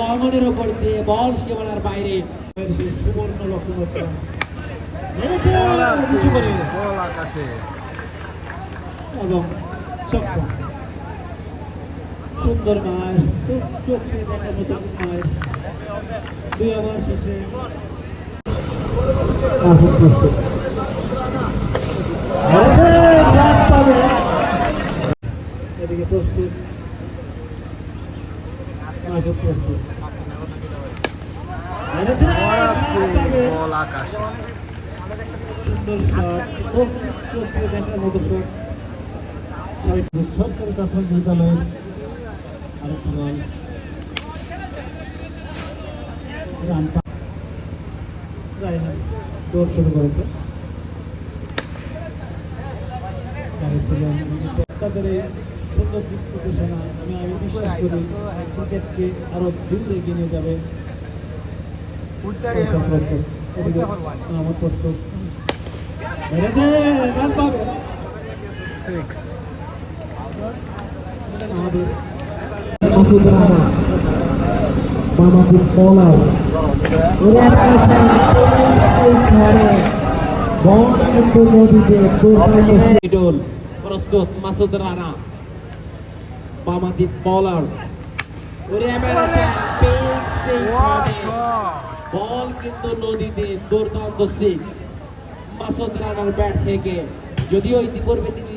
লগনের উপর দিয়ে বল সীমানার বাইরে। সুবর্ণ লক্ষ্যমাত্রা মেরেছে এবং চক্র সুন্দর খুব চোখ ছুঁয়ে দেখার মতো মায় দুই ওভার শেষে। এদিকে প্রস্তুত। মাসুদ প্রস্তুত। সুন্দর শট। খুব চোখ ছুঁয়ে দেখার মতো শট। সরকারি প্রাথমিক বিদ্যালয়ের আরেকটি দৌড় শুরু করেছে। দাঁড়িয়েছিলেন তাদের সুন্দর দিক নির্দেশনা আমি আমি বিশ্বাস করি ক্রিকেটকে আরও দূর এগিয়ে নিয়ে যাবে। প্রস্তুত, প্রস্তুত এদিকে আমার প্রস্তুত। মেরেছে রান পাবে সিক্স আমাদের মাসুদ রানা মামাপুর প্রস্তুত মাসুদ রানা বামাদিক বলার ওরে মেরেছে বিগ সিক্স বল কিন্তু নদীতে দুর্দান্ত সিক্স মাসুদ রানার ব্যাট থেকে যদিও ইতিপূর্বে তিনি